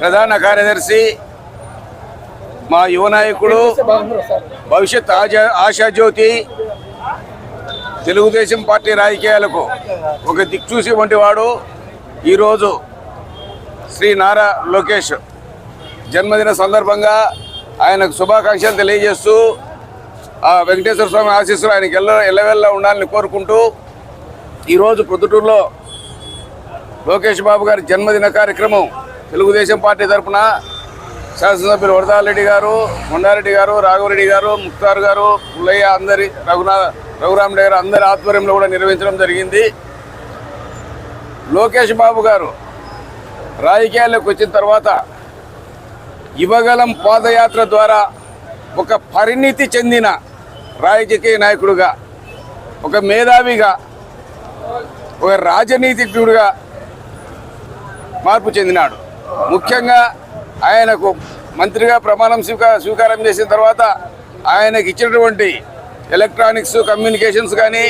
ప్రధాన కార్యదర్శి మా యువ నాయకుడు భవిష్యత్ ఆశా ఆశాజ్యోతి తెలుగుదేశం పార్టీ రాజకీయాలకు ఒక దిక్చూసి వంటి వాడు. ఈరోజు శ్రీ నారా లోకేష్ జన్మదిన సందర్భంగా ఆయనకు శుభాకాంక్షలు తెలియజేస్తూ ఆ వెంకటేశ్వర స్వామి ఆశీస్సులు ఆయనకి ఎల్ల ఎల్లవెల్ల ఉండాలని కోరుకుంటూ ఈరోజు ప్రొద్దుటూరులో లోకేష్ బాబు గారి జన్మదిన కార్యక్రమం తెలుగుదేశం పార్టీ తరఫున శాసనసభ్యులు వరదారెడ్డి గారు కొండారెడ్డి గారు రాఘవరెడ్డి గారు ముక్తార్ గారు పుల్లయ్య అందరి రఘునా రఘురామరెడ్డి గారు అందరి ఆధ్వర్యంలో కూడా నిర్వహించడం జరిగింది. లోకేష్ బాబు గారు రాజకీయాల్లోకి వచ్చిన తర్వాత యువగలం పాదయాత్ర ద్వారా ఒక పరిణితి చెందిన రాజకీయ నాయకుడుగా ఒక మేధావిగా ఒక రాజనీతిజ్ఞుడిగా మార్పు చెందినాడు. ముఖ్యంగా ఆయనకు మంత్రిగా ప్రమాణం స్వీకార స్వీకారం చేసిన తర్వాత ఆయనకి ఇచ్చినటువంటి ఎలక్ట్రానిక్స్ కమ్యూనికేషన్స్ కానీ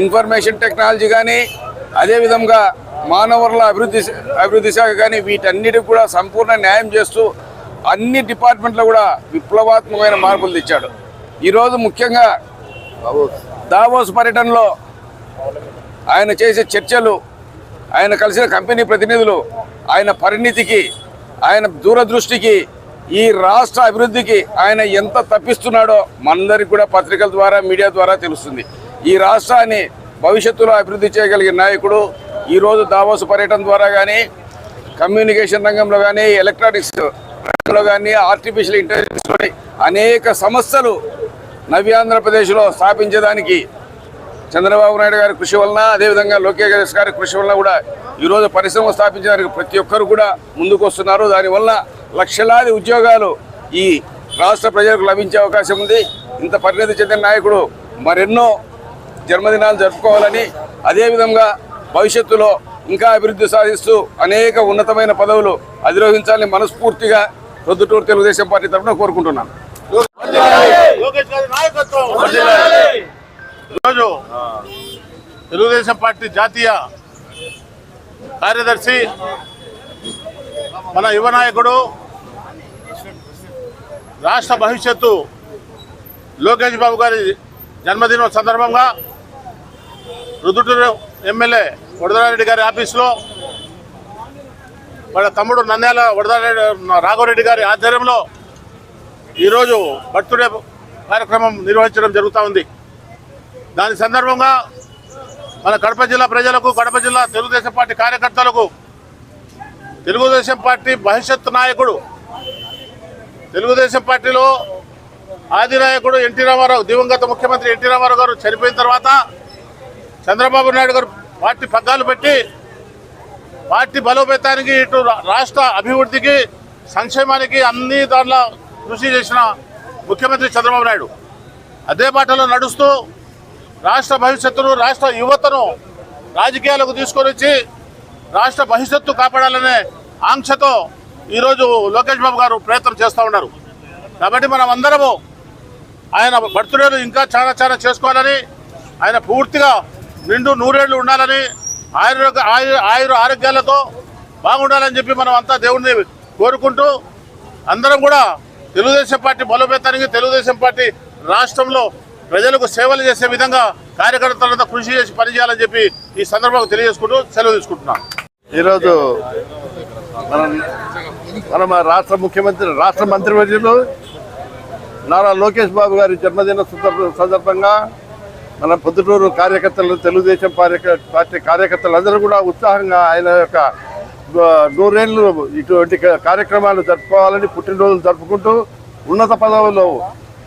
ఇన్ఫర్మేషన్ టెక్నాలజీ కానీ అదేవిధంగా మానవరుల అభివృద్ధి అభివృద్ధి శాఖ కానీ వీటన్నిటికి కూడా సంపూర్ణ న్యాయం చేస్తూ అన్ని డిపార్ట్మెంట్లో కూడా విప్లవాత్మకమైన మార్పులు తెచ్చాడు. ఈరోజు ముఖ్యంగా దావోస్ పర్యటనలో ఆయన చేసే చర్చలు ఆయన కలిసిన కంపెనీ ప్రతినిధులు ఆయన పరిణితికి ఆయన దూరదృష్టికి ఈ రాష్ట్ర అభివృద్ధికి ఆయన ఎంత తప్పిస్తున్నాడో మనందరికి కూడా పత్రికల ద్వారా మీడియా ద్వారా తెలుస్తుంది. ఈ రాష్ట్రాన్ని భవిష్యత్తులో అభివృద్ధి చేయగలిగిన నాయకుడు ఈరోజు దావోస్ పర్యటన ద్వారా కానీ కమ్యూనికేషన్ రంగంలో కానీ ఎలక్ట్రానిక్స్ రంగంలో కానీ ఆర్టిఫిషియల్ ఇంటెలిజెన్స్లో అనేక సమస్యలు నవ్యాంధ్రప్రదేశ్లో స్థాపించడానికి చంద్రబాబు నాయుడు గారి కృషి వలన అదేవిధంగా లోకేష్ గారి కృషి వలన కూడా ఈరోజు పరిశ్రమ స్థాపించడానికి ప్రతి ఒక్కరు కూడా ముందుకు వస్తున్నారు దానివల్ల లక్షలాది ఉద్యోగాలు ఈ రాష్ట్ర ప్రజలకు లభించే అవకాశం ఉంది ఇంత పరిణతి చెందిన నాయకుడు మరెన్నో జన్మదినాలు జరుపుకోవాలని అదేవిధంగా భవిష్యత్తులో ఇంకా అభివృద్ధి సాధిస్తూ అనేక ఉన్నతమైన పదవులు అధిరోహించాలని మనస్ఫూర్తిగా ప్రొద్దుటూరు తెలుగుదేశం పార్టీ తరఫున కోరుకుంటున్నాను ఈరోజు తెలుగుదేశం పార్టీ జాతీయ కార్యదర్శి మన యువ నాయకుడు రాష్ట్ర భవిష్యత్తు లోకేష్ బాబు గారి జన్మదినం సందర్భంగా రుదుటూరు ఎమ్మెల్యే వడదరారెడ్డి గారి ఆఫీసులో వాళ్ళ తమ్ముడు నంద్యాల వడదరారెడ్డి రాఘవరెడ్డి గారి ఆధ్వర్యంలో ఈరోజు బర్త్డే కార్యక్రమం నిర్వహించడం జరుగుతూ ఉంది. దాని సందర్భంగా మన కడప జిల్లా ప్రజలకు కడప జిల్లా తెలుగుదేశం పార్టీ కార్యకర్తలకు తెలుగుదేశం పార్టీ భవిష్యత్తు నాయకుడు తెలుగుదేశం పార్టీలో ఆది నాయకుడు ఎన్టీ రామారావు దివంగత ముఖ్యమంత్రి ఎన్టీ రామారావు గారు చనిపోయిన తర్వాత చంద్రబాబు నాయుడు గారు పార్టీ పగ్గాలు పెట్టి పార్టీ బలోపేతానికి ఇటు రాష్ట్ర అభివృద్ధికి సంక్షేమానికి అన్ని దాంట్లో కృషి చేసిన ముఖ్యమంత్రి చంద్రబాబు నాయుడు. అదే బాటలో నడుస్తూ రాష్ట్ర భవిష్యత్తును రాష్ట్ర యువతను రాజకీయాలకు తీసుకొని వచ్చి రాష్ట్ర భవిష్యత్తు కాపాడాలనే ఆంక్షతో ఈరోజు లోకేష్ బాబు గారు ప్రయత్నం చేస్తూ ఉన్నారు. కాబట్టి మనం అందరము ఆయన బర్త్డేలు ఇంకా చాలా చాలా చేసుకోవాలని ఆయన పూర్తిగా నిండు నూరేళ్ళు ఉండాలని ఆయుర ఆయుర ఆయుర ఆరోగ్యాలతో బాగుండాలని చెప్పి మనం అంతా దేవుడిని కోరుకుంటూ అందరం కూడా తెలుగుదేశం పార్టీ బలోపేతానికి తెలుగుదేశం పార్టీ రాష్ట్రంలో ప్రజలకు సేవలు చేసే విధంగా కార్యకర్తలంతా కృషి చేసి పనిచేయాలని చెప్పి ఈ సందర్భంగా తెలియజేసుకుంటూ సెలవు తీసుకుంటున్నాను. ఈరోజు మనం మన రాష్ట్ర ముఖ్యమంత్రి రాష్ట్ర మంత్రివర్యులు నారా లోకేష్ బాబు గారి జన్మదిన సందర్భ- సందర్భంగా మన పొద్దుటూరు కార్యకర్తలు తెలుగుదేశం పార్టీ- పార్టీ కార్యకర్తలందరూ కూడా ఉత్సాహంగా ఆయన యొక్క నూరేళ్ళు ఇటువంటి కార్యక్రమాలు జరుపుకోవాలని పుట్టినరోజులు జరుపుకుంటూ ఉన్నత పదవుల్లో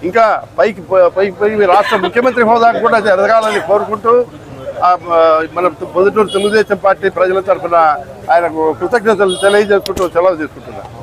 ఇంకా పైకి పో- పైకి పోయి రాష్ట్ర ముఖ్యమంత్రి హోదాకు కూడా ఎదగాలని కోరుకుంటూ మన పొద్దుటూరు తెలుగుదేశం పార్టీ ప్రజల తరఫున ఆయనకు కృతజ్ఞతలు తెలియజేసుకుంటూ సెలవు తీసుకుంటున్నాను